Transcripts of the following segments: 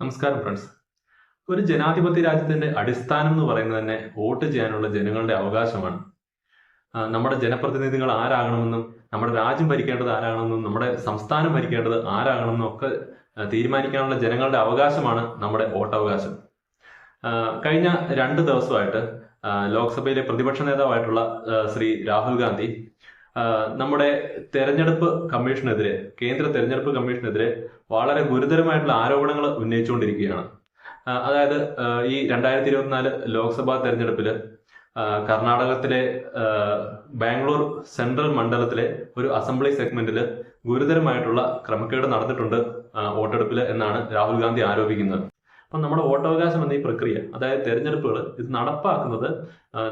നമസ്കാരം ഫ്രണ്ട്സ് ഒരു ജനാധിപത്യ രാജ്യത്തിന്റെ അടിസ്ഥാനം എന്ന് പറയുന്നത് തന്നെ വോട്ട് ചെയ്യാനുള്ള ജനങ്ങളുടെ അവകാശമാണ്. നമ്മുടെ ജനപ്രതിനിധികൾ ആരാകണമെന്നും നമ്മുടെ രാജ്യം ഭരിക്കേണ്ടത് ആരാകണമെന്നും നമ്മുടെ സംസ്ഥാനം ഭരിക്കേണ്ടത് ആരാകണമെന്നും ഒക്കെ തീരുമാനിക്കാനുള്ള ജനങ്ങളുടെ അവകാശമാണ് നമ്മുടെ വോട്ടവകാശം. കഴിഞ്ഞ രണ്ട് ദിവസമായിട്ട് ലോക്സഭയിലെ പ്രതിപക്ഷ നേതാവായിട്ടുള്ള ശ്രീ രാഹുൽ ഗാന്ധി നമ്മുടെ തെരഞ്ഞെടുപ്പ് കമ്മീഷനെതിരെ കേന്ദ്ര തെരഞ്ഞെടുപ്പ് കമ്മീഷനെതിരെ വളരെ ഗുരുതരമായിട്ടുള്ള ആരോപണങ്ങൾ ഉന്നയിച്ചുകൊണ്ടിരിക്കുകയാണ്. അതായത് ഈ രണ്ടായിരത്തി ഇരുപത്തിനാല് ലോക്സഭാ തെരഞ്ഞെടുപ്പിൽ കർണാടകത്തിലെ ബാംഗ്ലൂർ സെൻട്രൽ മണ്ഡലത്തിലെ ഒരു അസംബ്ലി സെഗ്മെന്റിൽ ഗുരുതരമായിട്ടുള്ള ക്രമക്കേട് നടന്നിട്ടുണ്ട് വോട്ടെടുപ്പിൽ എന്നാണ് രാഹുൽ ഗാന്ധി ആരോപിക്കുന്നത്. അപ്പം നമ്മുടെ വോട്ടവകാശം എന്ന ഈ പ്രക്രിയ അതായത് തെരഞ്ഞെടുപ്പുകൾ ഇത് നടപ്പാക്കുന്നത്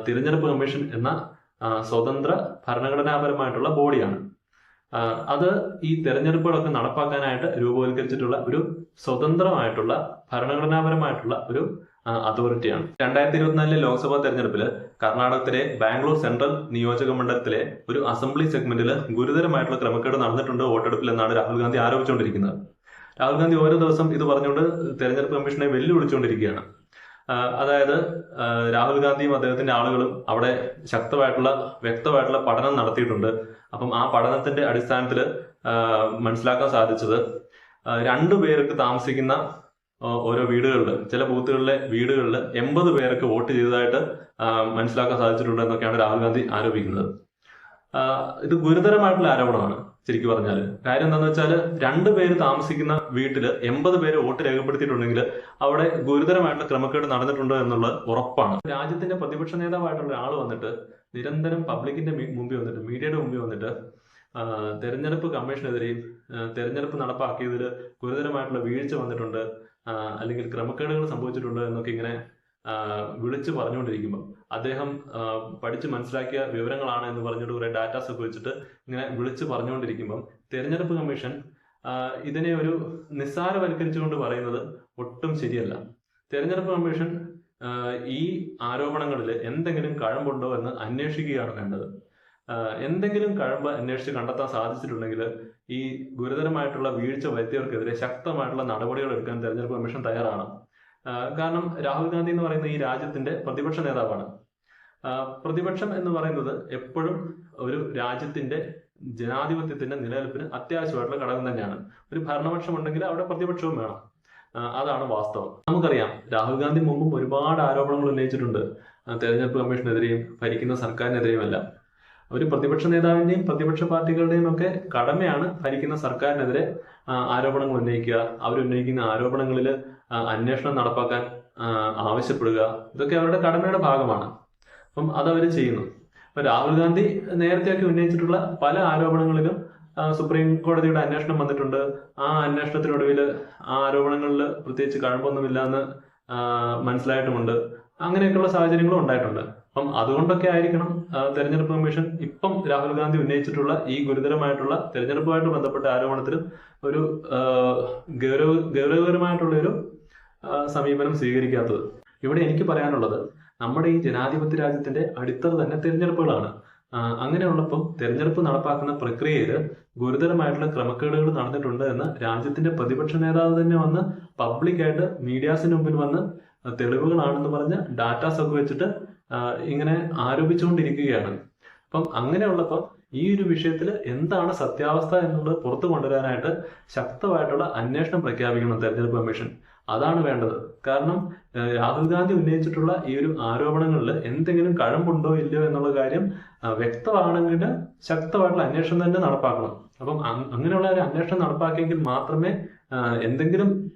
തിരഞ്ഞെടുപ്പ് കമ്മീഷൻ എന്ന സ്വതന്ത്ര ഭരണഘടനാപരമായിട്ടുള്ള ബോഡിയാണ്. അത് ഈ തെരഞ്ഞെടുപ്പുകളൊക്കെ നടപ്പാക്കാനായിട്ട് രൂപവൽക്കരിച്ചിട്ടുള്ള ഒരു സ്വതന്ത്രമായിട്ടുള്ള ഭരണഘടനാപരമായിട്ടുള്ള ഒരു അതോറിറ്റിയാണ്. രണ്ടായിരത്തി ഇരുപത്തിനാലിലെ ലോക്സഭാ തെരഞ്ഞെടുപ്പിൽ കർണാടകത്തിലെ ബാംഗ്ലൂർ സെൻട്രൽ നിയോജക മണ്ഡലത്തിലെ ഒരു അസംബ്ലി സെഗ്മെന്റിൽ ഗുരുതരമായിട്ടുള്ള ക്രമക്കേട് നടന്നിട്ടുണ്ട് വോട്ടെടുപ്പിൽ എന്നാണ് രാഹുൽ ഗാന്ധി ആരോപിച്ചുകൊണ്ടിരിക്കുന്നത്. രാഹുൽ ഗാന്ധി ഓരോ ദിവസം ഇത് പറഞ്ഞുകൊണ്ട് തെരഞ്ഞെടുപ്പ് കമ്മീഷനെ വെല്ലുവിളിച്ചുകൊണ്ടിരിക്കുകയാണ്. അതായത് രാഹുൽ ഗാന്ധിയും അദ്ദേഹത്തിന്റെ ആളുകളും അവിടെ ശക്തമായിട്ടുള്ള വ്യക്തമായിട്ടുള്ള പഠനം നടത്തിയിട്ടുണ്ട്. അപ്പം ആ പഠനത്തിന്റെ അടിസ്ഥാനത്തിൽ മനസ്സിലാക്കാൻ സാധിച്ചത് രണ്ടു പേർക്ക് താമസിക്കുന്ന ഓരോ വീടുകളിൽ ചില ബൂത്തുകളിലെ വീടുകളിൽ എൺപത് പേർക്ക് വോട്ട് ചെയ്തതായിട്ട് മനസ്സിലാക്കാൻ സാധിച്ചിട്ടുണ്ട് എന്നൊക്കെയാണ് രാഹുൽ ഗാന്ധി ആരോപിക്കുന്നത്. ഇത് ഗുരുതരമായിട്ടുള്ള ആരോപണമാണ് ശരിക്കും പറഞ്ഞാൽ കാര്യം എന്താണെന്ന് വെച്ചാൽ രണ്ടു പേര് താമസിക്കുന്ന വീട്ടിൽ എൺപത് പേര് വോട്ട് രേഖപ്പെടുത്തിയിട്ടുണ്ടെങ്കിൽ അവിടെ ഗുരുതരമായിട്ടുള്ള ക്രമക്കേട് നടന്നിട്ടുണ്ടോ എന്നുള്ളത് ഉറപ്പാണ്. രാജ്യത്തിന്റെ പ്രതിപക്ഷ നേതാവായിട്ടുള്ള ഒരാൾ വന്നിട്ട് നിരന്തരം പബ്ലിക്കിന്റെ മുമ്പിൽ വന്നിട്ട് മീഡിയയുടെ മുമ്പിൽ വന്നിട്ട് തെരഞ്ഞെടുപ്പ് കമ്മീഷനെതിരെയും തെരഞ്ഞെടുപ്പ് നടപ്പാക്കിയതിൽ ഗുരുതരമായിട്ടുള്ള വീഴ്ച വന്നിട്ടുണ്ട് അല്ലെങ്കിൽ ക്രമക്കേടുകൾ സംഭവിച്ചിട്ടുണ്ട് എന്നൊക്കെ ഇങ്ങനെ വിളിച്ചു പറഞ്ഞുകൊണ്ടിരിക്കുമ്പോൾ അദ്ദേഹം പഠിച്ച് മനസ്സിലാക്കിയ വിവരങ്ങളാണ് എന്ന് പറഞ്ഞിട്ട് കുറെ ഡാറ്റാസ് ഒക്കെ വെച്ചിട്ട് ഇങ്ങനെ വിളിച്ചു പറഞ്ഞുകൊണ്ടിരിക്കുമ്പം തെരഞ്ഞെടുപ്പ് കമ്മീഷൻ ഇതിനെ ഒരു നിസ്സാരവൽക്കരിച്ചുകൊണ്ട് പറയുന്നത് ഒട്ടും ശരിയല്ല. തെരഞ്ഞെടുപ്പ് കമ്മീഷൻ ഈ ആരോപണങ്ങളിൽ എന്തെങ്കിലും കഴമ്പുണ്ടോ എന്ന് അന്വേഷിക്കുകയാണ് വേണ്ടത്. എന്തെങ്കിലും കഴമ്പ് അന്വേഷിച്ച് കണ്ടെത്താൻ സാധിച്ചിട്ടുണ്ടെങ്കിൽ ഈ ഗുരുതരമായിട്ടുള്ള വീഴ്ച വരുത്തിയവർക്കെതിരെ ശക്തമായിട്ടുള്ള നടപടികൾ എടുക്കാൻ തെരഞ്ഞെടുപ്പ് കമ്മീഷൻ തയ്യാറാണ്. കാരണം രാഹുൽ ഗാന്ധി എന്ന് പറയുന്ന ഈ രാജ്യത്തിന്റെ പ്രതിപക്ഷ നേതാവാണ്. പ്രതിപക്ഷം എന്ന് പറയുന്നത് എപ്പോഴും ഒരു രാജ്യത്തിന്റെ ജനാധിപത്യത്തിന്റെ നിലനിൽപ്പിന് അത്യാവശ്യമായിട്ടുള്ള ഘടകം തന്നെയാണ്. ഒരു ഭരണപക്ഷം ഉണ്ടെങ്കിൽ അവിടെ പ്രതിപക്ഷവും വേണം. അതാണ് വാസ്തവം. നമുക്കറിയാം രാഹുൽ ഗാന്ധി മുമ്പും ഒരുപാട് ആരോപണങ്ങൾ ഉന്നയിച്ചിട്ടുണ്ട്. തെരഞ്ഞെടുപ്പ് കമ്മീഷനെതിരെയും ഭരിക്കുന്ന സർക്കാരിനെതിരെയും എല്ലാം ഒരു പ്രതിപക്ഷ നേതാവിന്റെയും പ്രതിപക്ഷ പാർട്ടികളുടെയും ഒക്കെ കടമയാണ് ഭരിക്കുന്ന സർക്കാരിനെതിരെ ആരോപണങ്ങൾ ഉന്നയിക്കുക. അവർ ഉന്നയിക്കുന്ന ആരോപണങ്ങളിൽ അന്വേഷണം നടപ്പാക്കാൻ ആവശ്യപ്പെടുക. ഇതൊക്കെ അവരുടെ കടമയുടെ ഭാഗമാണ്. അപ്പം അത് അവർ ചെയ്യുന്നു. അപ്പൊ രാഹുൽ ഗാന്ധി നേരത്തെയൊക്കെ ഉന്നയിച്ചിട്ടുള്ള പല ആരോപണങ്ങളിലും സുപ്രീം കോടതിയുടെ അന്വേഷണം വന്നിട്ടുണ്ട്. ആ അന്വേഷണത്തിനൊടുവിൽ ആ ആരോപണങ്ങളിൽ പ്രത്യേകിച്ച് കഴമ്പൊന്നുമില്ല എന്ന് മനസ്സിലായിട്ടുമുണ്ട്. അങ്ങനെയൊക്കെയുള്ള സാഹചര്യങ്ങളും ഉണ്ടായിട്ടുണ്ട്. അപ്പം അതുകൊണ്ടൊക്കെ ആയിരിക്കണം തെരഞ്ഞെടുപ്പ് കമ്മീഷൻ ഇപ്പം രാഹുൽ ഗാന്ധി ഉന്നയിച്ചിട്ടുള്ള ഈ ഗുരുതരമായിട്ടുള്ള തെരഞ്ഞെടുപ്പുമായിട്ട് ബന്ധപ്പെട്ട ആരോപണത്തിലും ഒരു ഗൗരവ ഗൗരവകരമായിട്ടുള്ള ഒരു സമീപനം സ്വീകരിക്കാത്തത്. ഇവിടെ എനിക്ക് പറയാനുള്ളത് നമ്മുടെ ഈ ജനാധിപത്യ രാജ്യത്തിന്റെ അടിത്തറ തന്നെ തിരഞ്ഞെടുപ്പുകളാണ്. അങ്ങനെയുള്ളപ്പം തെരഞ്ഞെടുപ്പ് നടപ്പാക്കുന്ന പ്രക്രിയയിൽ ഗുരുതരമായിട്ടുള്ള ക്രമക്കേടുകൾ നടന്നിട്ടുണ്ട് എന്ന് രാജ്യത്തിന്റെ പ്രതിപക്ഷ നേതാവ് തന്നെ വന്ന് പബ്ലിക്കായിട്ട് മീഡിയാസിന് മുമ്പിൽ വന്ന് തെളിവുകളാണെന്ന് പറഞ്ഞ് ഡാറ്റാസ് ഒക്കെ വെച്ചിട്ട് ഇങ്ങനെ ആരോപിച്ചുകൊണ്ടിരിക്കുകയാണ്. അപ്പം അങ്ങനെയുള്ളപ്പോൾ ഈ ഒരു വിഷയത്തിൽ എന്താണ് സത്യാവസ്ഥ എന്നുള്ളത് പുറത്തു കൊണ്ടുവരാനായിട്ട് ശക്തമായിട്ടുള്ള അന്വേഷണം പ്രഖ്യാപിക്കണം തെരഞ്ഞെടുപ്പ് കമ്മീഷൻ. അതാണ് വേണ്ടത്. കാരണം രാഹുൽ ഗാന്ധി ഉന്നയിച്ചിട്ടുള്ള ഈ ഒരു ആരോപണങ്ങളിൽ എന്തെങ്കിലും കഴമ്പുണ്ടോ ഇല്ലയോ എന്നുള്ള കാര്യം വ്യക്തമാണെങ്കിൽ ശക്തമായിട്ടുള്ള അന്വേഷണം തന്നെ നടപ്പാക്കണം. അപ്പം അങ്- അങ്ങനെയുള്ള ഒരു അന്വേഷണം നടപ്പാക്കിയെങ്കിൽ മാത്രമേ എന്തെങ്കിലും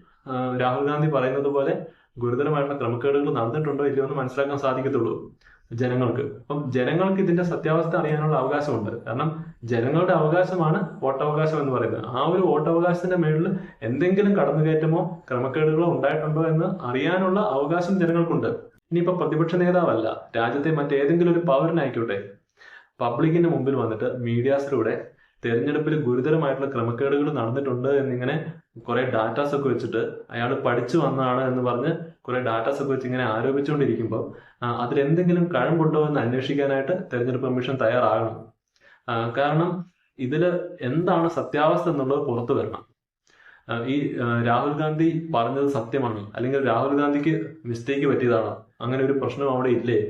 രാഹുൽ ഗാന്ധി പറയുന്നത് പോലെ ഗുരുതരമായിട്ടുള്ള ക്രമക്കേടുകൾ നടന്നിട്ടുണ്ടോ ഇല്ലയോ എന്ന് മനസ്സിലാക്കാൻ സാധിക്കത്തുള്ളൂ ജനങ്ങൾക്ക്. അപ്പം ജനങ്ങൾക്ക് ഇതിന്റെ സത്യാവസ്ഥ അറിയാനുള്ള അവകാശമുണ്ട്. കാരണം ജനങ്ങളുടെ അവകാശമാണ് വോട്ടവകാശം എന്ന് പറയുന്നത്. ആ ഒരു വോട്ടവകാശത്തിന്റെ മേളിൽ എന്തെങ്കിലും കടന്നുകയറ്റമോ ക്രമക്കേടുകളോ ഉണ്ടായിട്ടുണ്ടോ എന്ന് അറിയാനുള്ള അവകാശം ജനങ്ങൾക്കുണ്ട്. ഇനിയിപ്പോ പ്രതിപക്ഷ നേതാവല്ല രാജ്യത്തെ മറ്റേതെങ്കിലും ഒരു പൗരനായിക്കോട്ടെ. പബ്ലിക്കിന്റെ മുമ്പിൽ വന്നിട്ട് മീഡിയാസിലൂടെ തെരഞ്ഞെടുപ്പിൽ ഗുരുതരമായിട്ടുള്ള ക്രമക്കേടുകൾ നടന്നിട്ടുണ്ട് എന്നിങ്ങനെ കുറെ ഡാറ്റാസ് ഒക്കെ വെച്ചിട്ട് അയാൾ പഠിച്ചു വന്നതാണ് എന്ന് പറഞ്ഞ് കുറെ ഡാറ്റാസ് ഒക്കെ വെച്ച് ഇങ്ങനെ ആരോപിച്ചുകൊണ്ടിരിക്കുമ്പോൾ അതിൽ എന്തെങ്കിലും കഴമ്പുണ്ടോ എന്ന് അന്വേഷിക്കാനായിട്ട് തെരഞ്ഞെടുപ്പ് കമ്മീഷൻ തയ്യാറാകണം. കാരണം ഇതിൽ എന്താണ് സത്യാവസ്ഥ എന്നുള്ളത് പുറത്തു വരണം. ഈ രാഹുൽ ഗാന്ധി പറഞ്ഞത് സത്യമാണ്. അല്ലെങ്കിൽ രാഹുൽ ഗാന്ധിക്ക് മിസ്റ്റേക്ക് പറ്റിയതാണോ. അങ്ങനെ ഒരു പ്രശ്നം അവിടെ ഇല്ലേ?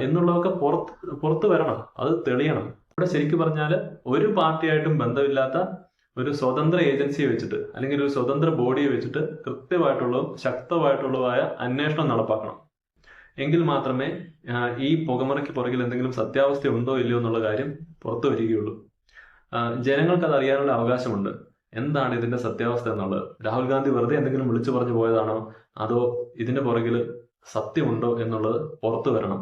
എന്നുള്ളതൊക്കെ പുറത്ത് പുറത്തു വരണം. അത് തെളിയണം. ഇവിടെ ശരിക്കും പറഞ്ഞാൽ ഒരു പാർട്ടിയായിട്ടും ബന്ധമില്ലാത്ത ഒരു സ്വതന്ത്ര ഏജൻസിയെ വെച്ചിട്ട് അല്ലെങ്കിൽ ഒരു സ്വതന്ത്ര ബോഡിയെ വെച്ചിട്ട് കൃത്യമായിട്ടുള്ളതും ശക്തമായിട്ടുള്ളതുമായ അന്വേഷണം നടപ്പാക്കണം. എങ്കിൽ മാത്രമേ ഈ പുകമറയ്ക്ക് പുറകിൽ എന്തെങ്കിലും സത്യാവസ്ഥ ഉണ്ടോ ഇല്ലയോ എന്നുള്ള കാര്യം പുറത്തു വരികയുള്ളൂ. ജനങ്ങൾക്ക് അത് അറിയാനുള്ള അവകാശമുണ്ട്. എന്താണ് ഇതിന്റെ സത്യാവസ്ഥ എന്നുള്ളത്? രാഹുൽ ഗാന്ധി വെറുതെ എന്തെങ്കിലും വിളിച്ചു പറഞ്ഞു പോയതാണോ? അതോ ഇതിന്റെ പുറകിൽ സത്യമുണ്ടോ എന്നുള്ളത് പുറത്തു വരണം.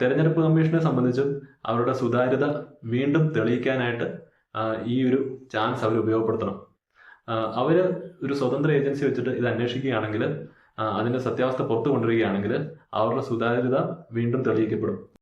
തെരഞ്ഞെടുപ്പ് കമ്മീഷനെ സംബന്ധിച്ചും അവരുടെ സുതാര്യത വീണ്ടും തെളിയിക്കാനായിട്ട് ഈ ഒരു ചാൻസ് അവർ ഉപയോഗപ്പെടുത്തണം. അവർ ഒരു സ്വതന്ത്ര ഏജൻസി വെച്ചിട്ട് ഇത് അന്വേഷിക്കുകയാണെങ്കിൽ അതിന്റെ സത്യാവസ്ഥ പുറത്തു കൊണ്ടുവരികയാണെങ്കിൽ അവരുടെ സുതാര്യത വീണ്ടും തെളിയിക്കപ്പെടും.